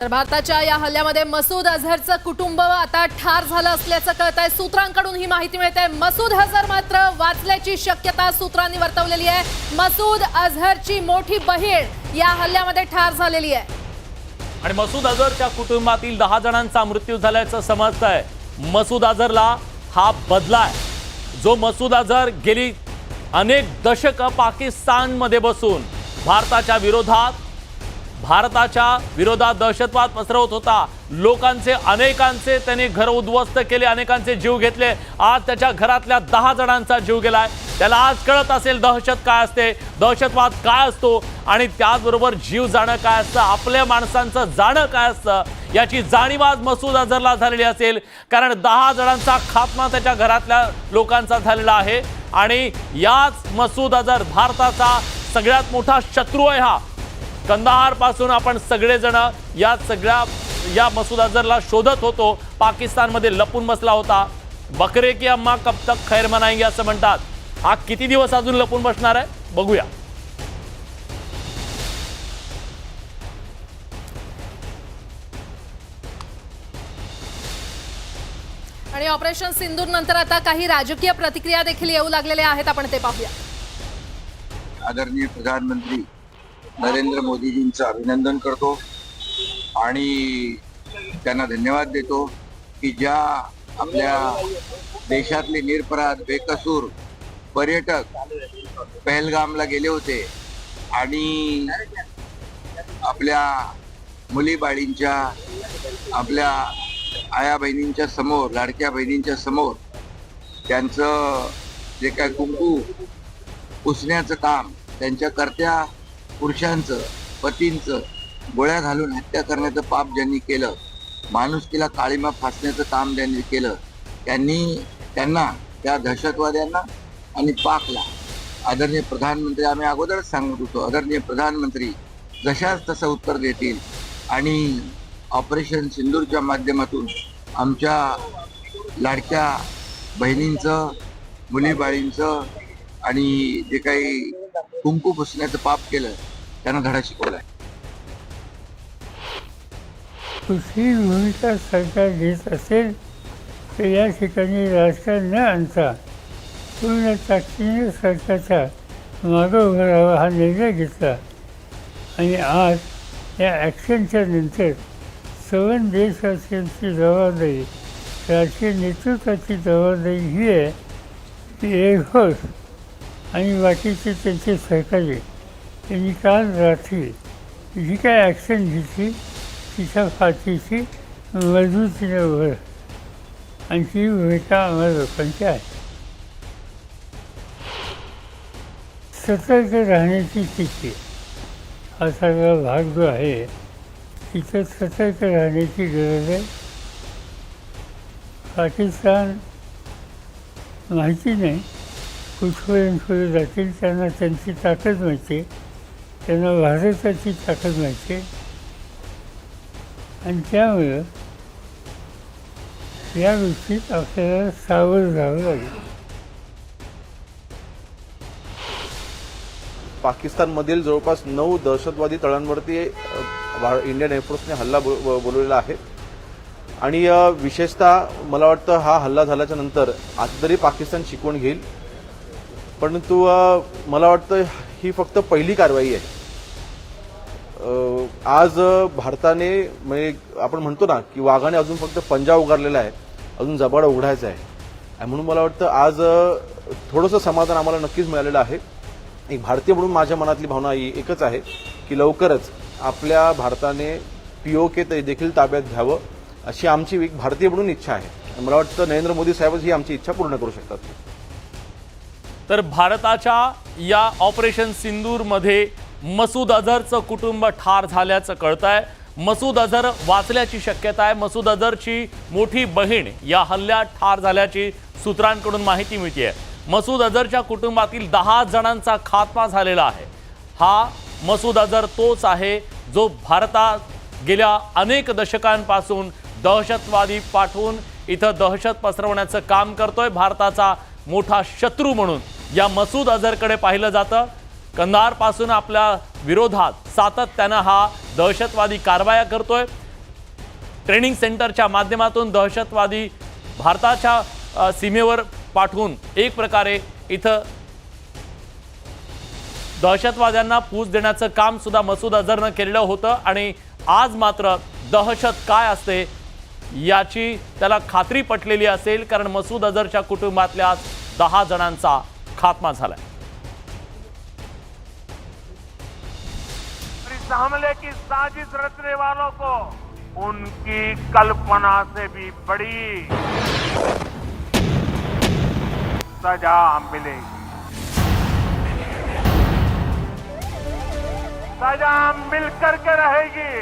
तर भारताच्या या हल्ल्यामध्ये मसूद अझहरचं कुटुंब आता ठार झालं असल्याचं कळत आहे सूत्रांकडून ही माहिती मिळते. मसूद अझहर मात्र वाचल्याची शक्यता सूत्रांनी वर्तवलेली आहे. मसूद अझहरची मोठी बहीण या हल्ल्यामध्ये ठार झालेली आहे. आणि मसूद अझहरच्या कुटुंबातील दहा जणांचा मृत्यू झाल्याचं समजत आहे मसूद अझहरला हा बदला आहे. जो मसूद अझहर गेली अनेक दशकं पाकिस्तानमध्ये बसून भारताच्या विरोधात भारताच्या विरोधात दहशतवाद पसरवत होता. लोकांचे अनेकांचे त्यांनी घर उद्ध्वस्त केले अनेकांचे जीव घेतले. आज त्याच्या घरातल्या दहा जणांचा जीव गेलाय. त्याला आज कळत असेल दहशत काय असते दहशतवाद काय असतो आणि त्याचबरोबर जीव जाणं काय असतं आपल्या माणसांचं जाणं काय असतं याची जाणीव आज मसूद अझरला झालेली असेल. कारण दहा जणांचा खात्मा त्याच्या घरातल्या लोकांचा झालेला आहे आणि याच मसूद अझर भारताचा सगळ्यात मोठा शत्रू आहे हा. कंदाहारपासून आपण सगळेजण या सगळ्या या मसूद अझहरला शोधत होतो. पाकिस्तानमध्ये लपून बसला होता. बकरे की अम्मा कब तक खैर मनाएंगे असं म्हणतात. हा किती दिवस अजून लपून बसणार आहे? बघूया. आणि ऑपरेशन सिंदूर नंतर आता काही राजकीय प्रतिक्रिया देखील येऊ लागलेल्या आहेत. आपण ते पाहूया. आदरणीय प्रधानमंत्री नरेंद्र मोदीजींचं अभिनंदन करतो आणि त्यांना धन्यवाद देतो की ज्या आपल्या देशातले निरपराध बेकसूर पर्यटक पहलगामला गेले होते आणि आपल्या मुलीबाळींच्या आपल्या आया बहिणींच्या समोर लाडक्या बहिणींच्या समोर त्यांचं जे काय कुंकू पुसण्याचं काम त्यांच्या करत्या पुरुषांचं पतींचं गोळ्या घालून हत्या करण्याचं पाप ज्यांनी केलं माणुसकीला काळीमा फासण्याचं काम ज्यांनी केलं त्यांनी त्यांना त्या दहशतवाद्यांना आणि पाकला. आदरणीय प्रधानमंत्री आम्ही अगोदरच सांगत होतो आदरणीय प्रधानमंत्री जशाच तसं उत्तर देतील. आणि ऑपरेशन सिंदूरच्या माध्यमातून आमच्या लाडक्या बहिणींचं मुलीबाळींचं आणि जे काही कुंकू पुसण्याचं पाप केलं त्यांना धडा शिकवलाय. कुठली भूमिका सरकार घेत असेल तर या ठिकाणी राजकारण न आणता पूर्ण ताकदीने सरकारच्या मागं उभं हा निर्णय घेतला. आणि आज या ॲक्शनच्या नंतर सवन देशवासियांची जबाबदारी राजकीय नेतृत्वाची जबाबदारी ही आहे की एअरफोर्स आणि बाकीचे त्यांचे सहकारी त्यांनी काल रात्री जी काय ॲक्शन घेतली तिच्या फाटीची मजबूतीने भर आणि ती भूमिका आम्हाला लोकांची आहे सतर्क राहण्याची स्थिती। हा सगळा भाग जो आहे तिथं सतर्क राहण्याची गरज आहे पाकिस्तान माहिती नाही कुठपर्यंत पुढे जातील त्यांना त्यांची ताकद माहिती आहे त्यांना भारताची ताकद माहिती आहे आणि त्यामुळं या गोष्टीत आपल्याला सावध राहावं लागेल. पाकिस्तानमधील जवळपास नऊ दहशतवादी तळांवरती इंडियन एअरफोर्सने हल्ला बो- ब- बोलवलेला आहे. आणि विशेषतः मला वाटतं हा हल्ला झाल्याच्यानंतर आता तरी पाकिस्तान शिकवण घेईल. परंतु मला वाटतं ही फक्त पहिली कारवाई आहे. आज भारताने म्हणजे आपण म्हणतो ना की वाघाने अजून फक्त पंजा उगारलेला आहे अजून जबाड उघडायचा आहे. आणि म्हणून मला वाटतं आज थोडंसं समाधान आम्हाला नक्कीच मिळालेलं आहे. एक भारतीय म्हणून माझ्या मनातली भावना ही एकच आहे की लवकरच आपल्या भारताने पी ओ के ते देखील ताब्यात घ्यावं अशी आमची एक भारतीय म्हणून इच्छा आहे. मला वाटतं नरेंद्र मोदी साहेबच ही आमची इच्छा पूर्ण करू शकतात. तर भारताच्या या ऑपरेशन सिंदूरमध्ये मसूद अझरचं कुटुंब ठार झाल्याचं कळत आहे मसूद अझर वाचल्याची शक्यता आहे. मसूद अझरची मोठी बहीण या हल्ल्यात ठार झाल्याची सूत्रांकडून माहिती मिळते मसूद अझरच्या कुटुंबातील दहा जणांचा खात्मा झालेला आहे. हा मसूद अझर तोच आहे जो भारतात गेल्या अनेक दशकांपासून दहशतवादी पाठवून इथं दहशत पसरवण्याचं काम करतोय. भारताचा मोठा शत्रू म्हणून या मसूद अझहरकडे पाहिलं जातं. कंधारपासून आपल्या विरोधात सातत्यानं हा दहशतवादी कारवाया करतोय. ट्रेनिंग सेंटरच्या माध्यमातून दहशतवादी भारताच्या सीमेवर पाठवून एक प्रकारे इथं दहशतवाद्यांना पूज देण्याचं काम सुद्धा मसूद अझरनं केलेलं होतं आणि आज मात्र दहशत काय असते याची त्याला खात्री पटलेली असेल कारण मसूद अझरच्या कुटुंबातल्या दहा जणांचा खात्मा झालाय. हमले की साजिश रचने वालों को उनकी कल्पना से भी बड़ी सजा मिलेगी। सजा मिलकर के रहेगी।